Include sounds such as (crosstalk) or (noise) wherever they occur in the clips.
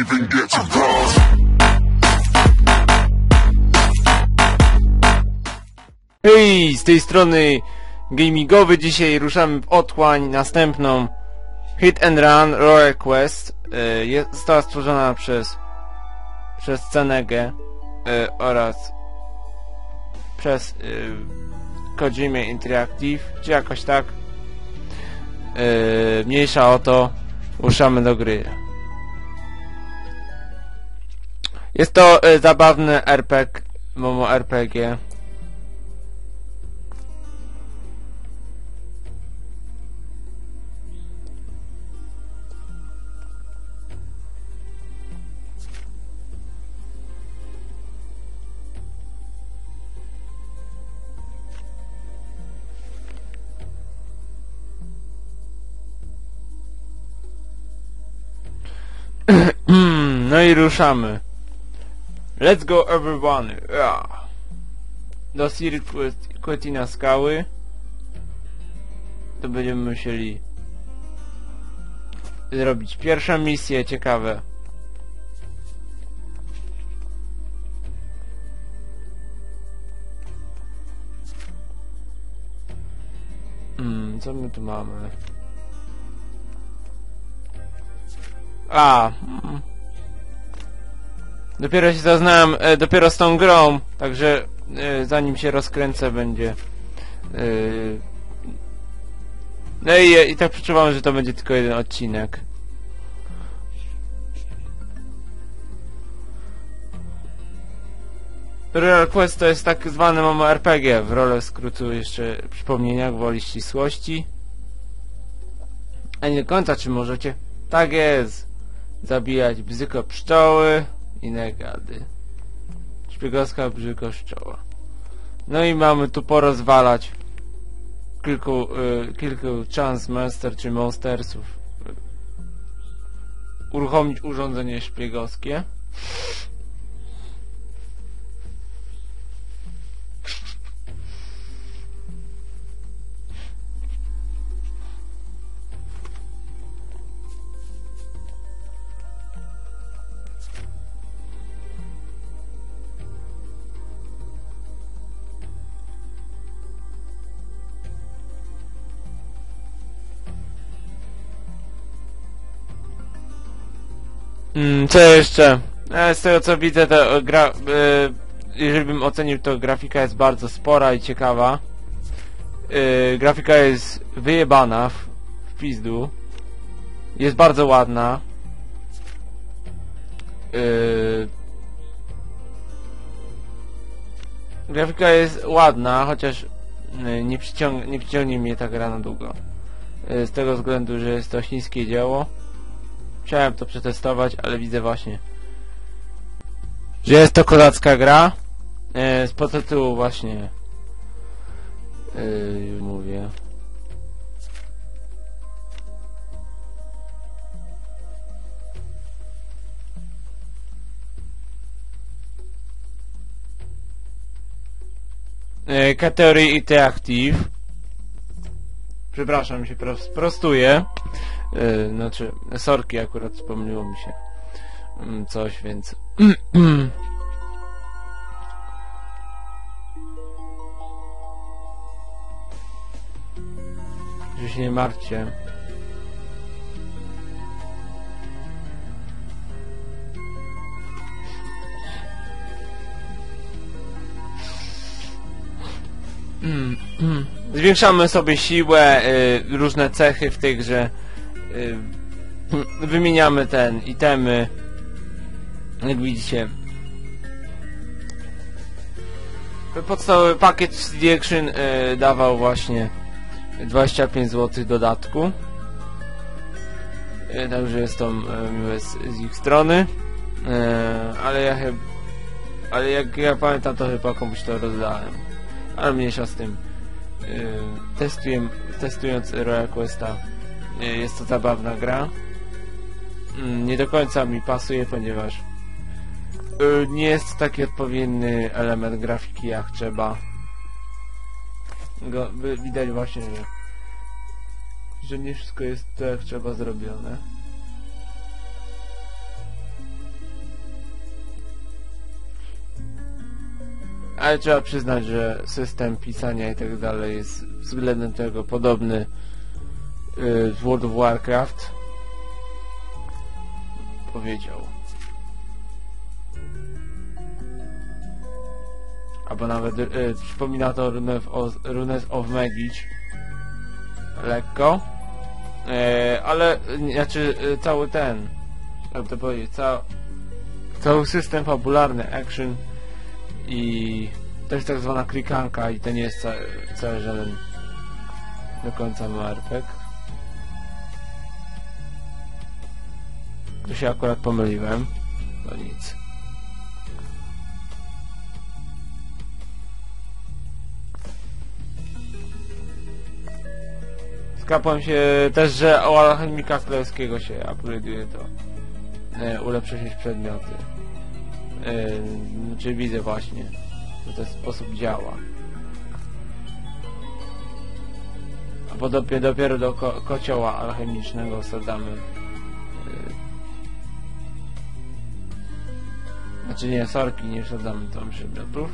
even get to cross. Hej, z tej strony gamingowy. Dzisiaj ruszamy w otchłań następną Hit and Run Royal Quest. Y, jest- Została stworzona przez przez Cenegę y, oraz przez y, Kojima Interactive, czy jakoś tak. Mniejsza o to, ruszamy do gry. Jest to y, zabawny RPG, Momo RPG. (clears throat) no i ruszamy. Let's go everyone. Yeah. Do circuity na skały. To będziemy musieli zrobić pierwszą misję, ciekawe. Hmm, co my tu mamy? A. mm. Dopiero się zaznałem, e, dopiero z tą grą, także e, zanim się rozkręcę będzie. E, no i, i tak przeczuwam, że to będzie tylko jeden odcinek. Royal Quest to jest tak zwany MMORPG, w rolę skrótu jeszcze przypomnienia gwoli ścisłości. A nie do końca, czy możecie? Tak jest zabijać bzyko pszczoły i negady. Szpiegowska bzyko pszczoła. No i mamy tu porozwalać kilku, y, kilku chance master czy monstersów. Uruchomić urządzenie szpiegowskie. Mm, co jeszcze? E, z tego co widzę, to gra... E, jeżeli bym ocenił, to grafika jest bardzo spora i ciekawa. E, grafika jest wyjebana w, w pizdu. Jest bardzo ładna. E, grafika jest ładna, chociaż e, nie, przyciąg nie przyciągnie mnie ta gra na długo. E, z tego względu, że jest to chińskie dzieło. Chciałem to przetestować, ale widzę właśnie, że jest to kozacka gra. E, z podtytułu właśnie już mówię. E, Category Interactive. Przepraszam, się pros- prostuję. Yy, znaczy, sorki akurat wspomniało mi się mm, coś, więc... (clears throat) Że się nie martwcie. (clears throat) Zwiększamy sobie siłę, y, różne cechy w tej grze. Y, wymieniamy ten itemy. Jak widzicie. Podstawowy pakiet CD Action y, dawał właśnie 25 zł dodatku. Y, Także jest to y, miłe z, z ich strony. Ale ja chyba... Ale jak ja pamiętam, to chyba komuś to rozdałem. Ale mniejsza z tym. Yy, testuję, testując Royal Questa yy, jest to zabawna gra. Mm, nie do końca mi pasuje, ponieważ y, nie jest taki odpowiedni element grafiki jak trzeba. Go, widać właśnie, że, że nie wszystko jest to jak trzeba zrobione. Ale trzeba przyznać, że system pisania i tak dalej jest względem tego podobny y, w World of Warcraft. Powiedział. Albo nawet y, przypomina to Runes of, Runes of Magic. Lekko. E, ale, znaczy, cały ten, jak to powiedzieć, ca, cały system fabularny, action i jest tak zwana klikanka i to nie jest cały, cały żaden do końca MRPG. Się akurat pomyliłem. No nic. Skapłem się też, że u alchemika królewskiego się upgrade'uje to. E, ulepsza się przedmioty. E, czy widzę właśnie, że ten sposób działa. A podobnie dopiero do ko kocioła alchemicznego sadamy. Znaczy nie, sorki, nie wsadzamy tam przedmiotów.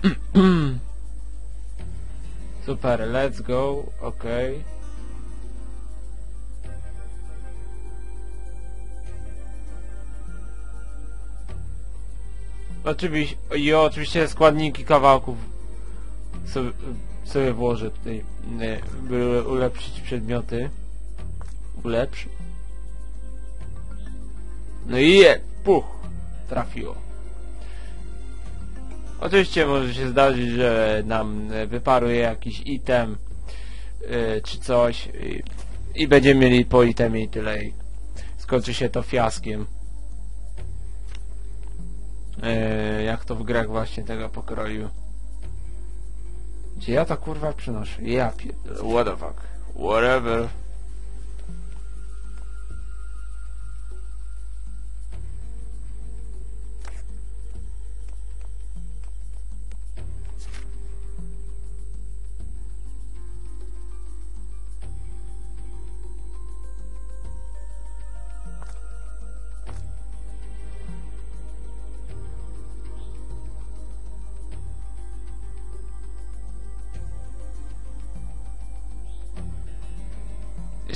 (clears throat) Super, let's go, okej. Oczywiście, i oczywiście składniki kawałków sobie, sobie włożę tutaj, nie, by ulepszyć przedmioty. Ulepsz. No i je, puch, trafiło. Oczywiście może się zdarzyć, że nam e, wyparuje jakiś item yy, czy coś i, i będziemy mieli po itemie i tyle i skończy się to fiaskiem. Yy, jak to w grach właśnie tego pokroju. Gdzie ja to kurwa przynoszę? Ja pierdolę, what the fuck. Whatever.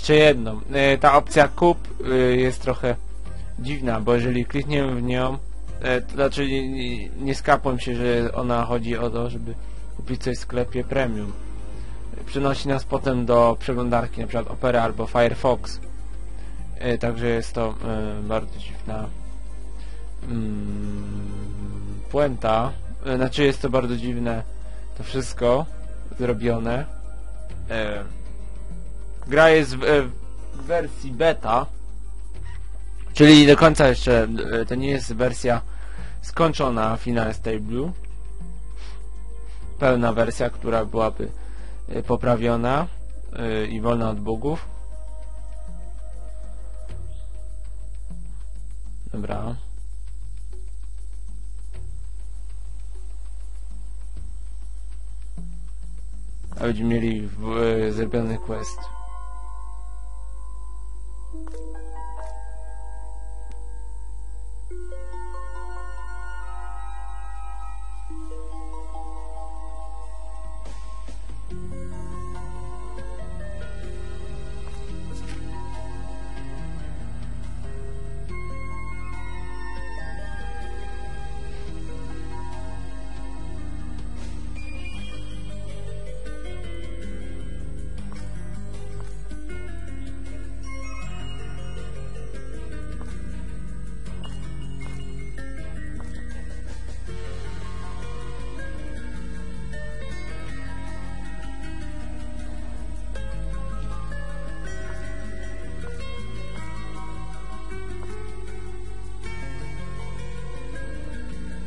Jeszcze jedno. E, Ta opcja kup e, jest trochę dziwna, bo jeżeli klikniemy w nią, e, to znaczy nie, skapłem się, że ona chodzi o to, żeby kupić coś w sklepie premium. Przynosi nas potem do przeglądarki, przykład Opera albo Firefox. Także jest to bardzo dziwna mm, puenta. Znaczy jest to bardzo dziwne to wszystko zrobione. Gra jest w, e, w wersji beta, czyli do końca jeszcze e, to nie jest wersja skończona Final Stable. Pełna wersja, która byłaby e, poprawiona i wolna od bugów. Dobra. A będziemy mieli w, zrobiony quest. Thank you.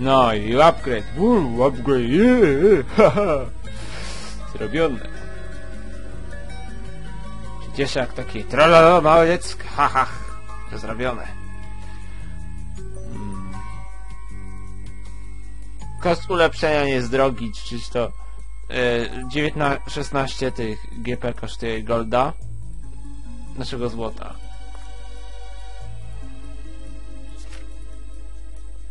No i upgrade. Uuu, upgrade. Yeah, haha. (laughs) Zrobione. Jak taki trololo małe dziecko. Haha. To zrobione. Mm. Koszt ulepszenia nie jest drogi, czyż to e, 19, 16 tych GP kosztuje golda. Naszego złota.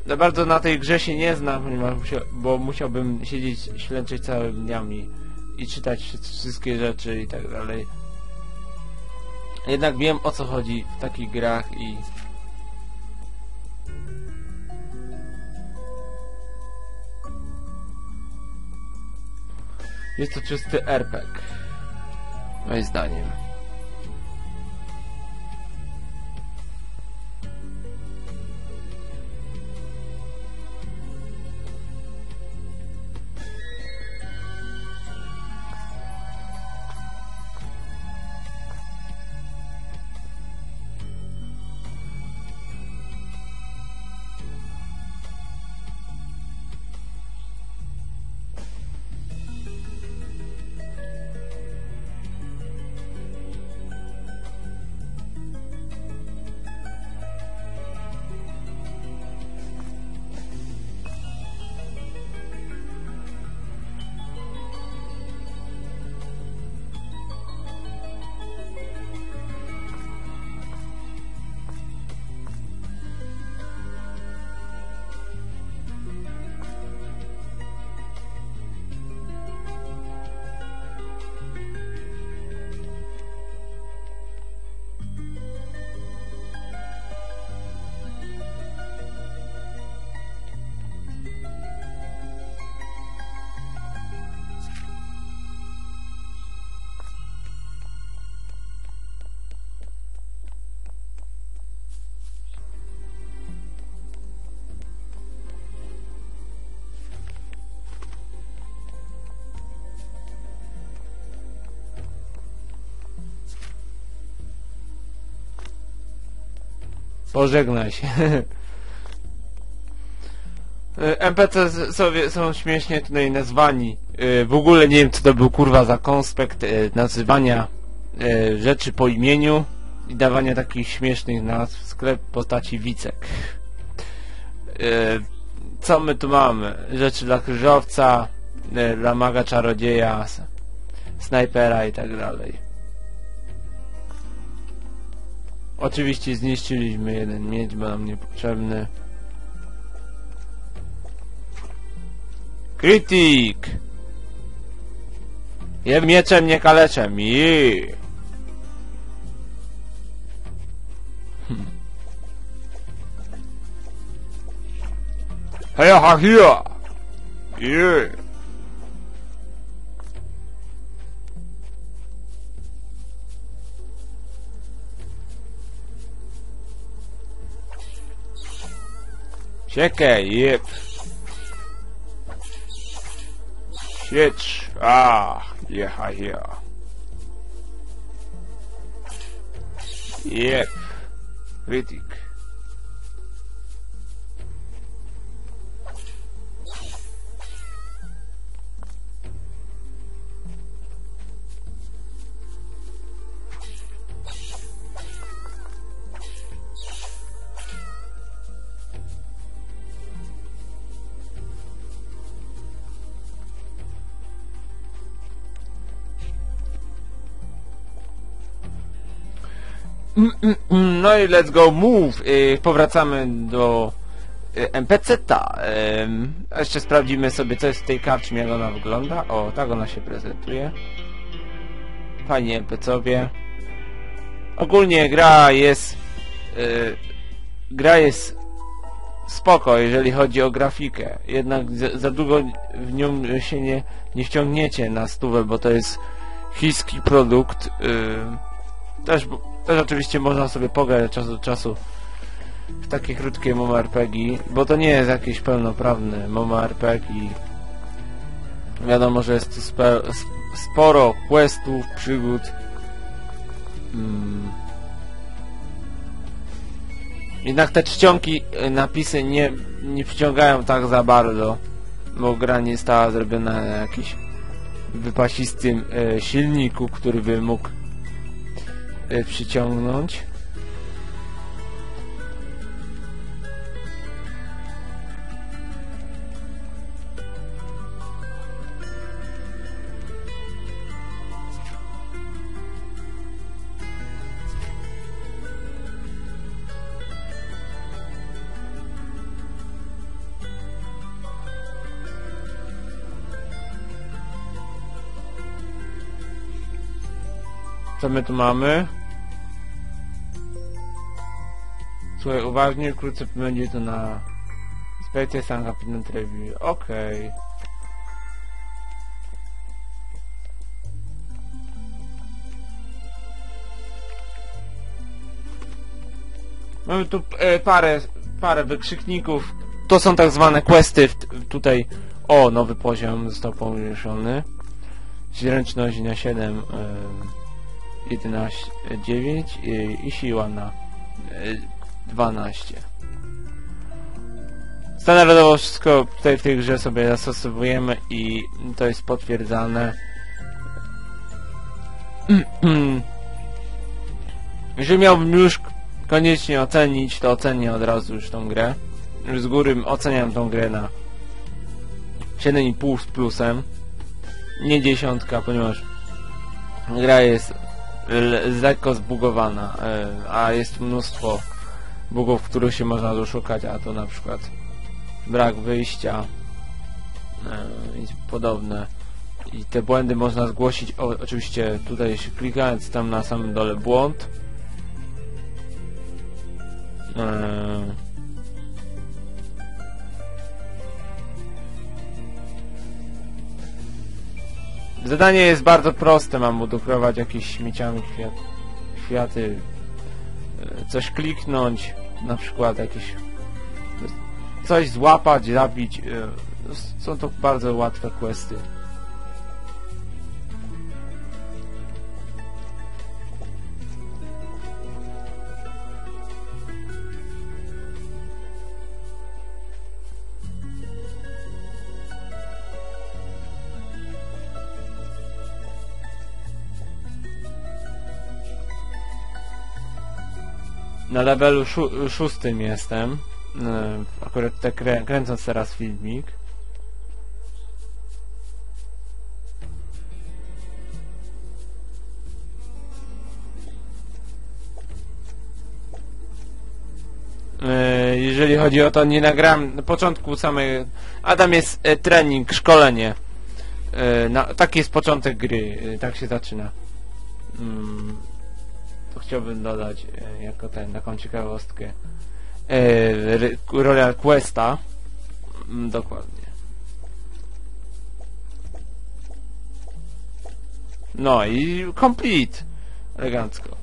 Za bardzo na tej grze się nie znam, ponieważ bo musiałbym siedzieć, ślęczyć całymi dniami i czytać wszy- wszystkie rzeczy i tak dalej. Jednak wiem o co chodzi w takich grach i... Jest to czysty RPG. Moim zdaniem. Pożegnaj się. NPC s- sobie są śmiesznie tutaj nazwani. Y, W ogóle nie wiem co to był kurwa za konspekt y, nazywania rzeczy po imieniu i dawania takich śmiesznych nazw. Sklep postaci Wicek. Co my tu mamy? Rzeczy dla krzyżowca, dla maga czarodzieja, snajpera i tak dalej. Oczywiście zniszczyliśmy jeden miedź, bo nam niepotrzebny. Krytyk! Jem mieczem, nie kaleczem. I. Heja, ha, hia! Je! Siekę, jeb. Sieć. A, jecha, ja. Jeb. Krytyk. No i let's go move. Y, Powracamy do y, NPC-ta. Ym, a Jeszcze sprawdzimy sobie co jest w tej karczmie, jak ona wygląda. O, tak ona się prezentuje. Fajnie NPC-owie. Ogólnie gra jest... y, Gra jest spoko, jeżeli chodzi o grafikę. Jednak za, długo w nią się nie, nie wciągniecie na stówę, bo to jest chiński produkt. też, też oczywiście można sobie pograć od czasu do czasu w takie krótkie MMORPG, bo to nie jest jakieś pełnoprawne MMORPG. Wiadomo, że jest tu sporo questów, przygód. Mm. Jednak te czcionki, y, napisy nie, nie przyciągają tak za bardzo, bo gra nie stała zrobiona na jakimś wypasistym e, silniku, który by mógł przyciągnąć. Co my tu mamy? Słuchaj, uważnie, wkrótce będzie to na inspekcję Sangapinet Review. Okej. Mamy tu e, parę, parę wykrzykników. To są tak zwane questy. Tutaj, o, nowy poziom został pomniejszony. Zręczność na 7. E, 11, 9 i, i siła na e, 12. Standardowo wszystko tutaj w tej grze sobie zastosowujemy i to jest potwierdzane. (clears throat) Jeżeli miałbym już koniecznie ocenić, to ocenię od razu już tą grę. Już z góry oceniam tą grę na 7,5 z plusem. Nie dziesiątka, ponieważ gra jest lekko zbugowana, e, a jest mnóstwo bugów, których się można doszukać, a to na przykład brak wyjścia e, i podobne. I te błędy można zgłosić, o, oczywiście tutaj jeśli klikając tam na samym dole błąd. E, Zadanie jest bardzo proste, mam udekorować jakieś śmieciami kwiat, kwiaty, coś kliknąć, na przykład jakieś coś złapać, zabić. e, Są to bardzo łatwe questy. Na levelu szó szóstym jestem. e, Akurat te krę kręcąc teraz filmik. E, Jeżeli chodzi o to, nie nagrałem na początku samej... Adam jest e, trening, szkolenie. E, Na, taki jest początek gry, e, tak się zaczyna. Mm, chciałbym dodać e, jako ten, taką ciekawostkę. E, Royal Questa. Mm, Dokładnie. No i complete. Elegancko.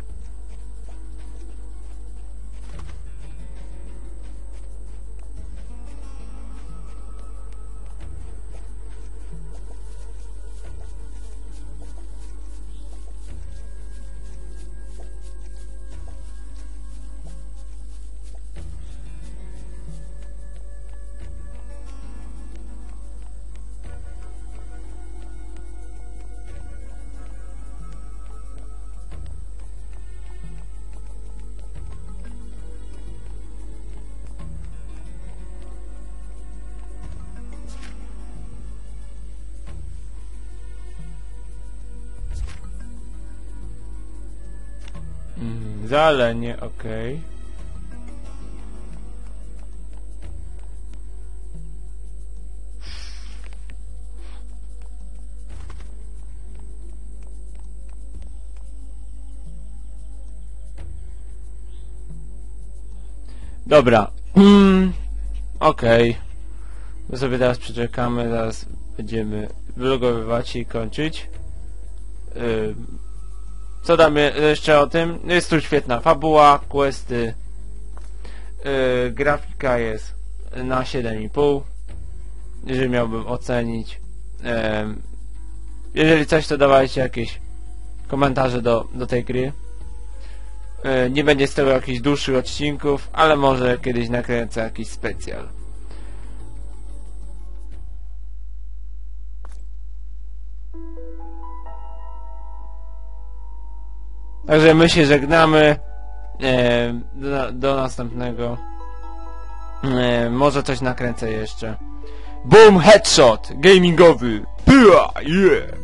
Zalenie, okej. Dobra. Mm, okej. My sobie teraz przeczekamy, zaraz będziemy wylogowywać i kończyć. Ym, co damy jeszcze o tym? Jest tu świetna fabuła, questy, yy, grafika jest na 7,5 jeżeli miałbym ocenić. Em, jeżeli coś, to dawajcie jakieś komentarze do, do tej gry. E, Nie będzie z tego jakichś dłuższych odcinków, ale może kiedyś nakręcę jakiś specjal. Także my się żegnamy. E, do, do następnego. E, może coś nakręcę jeszcze. Boom headshot gamingowy. Pyła, yeah.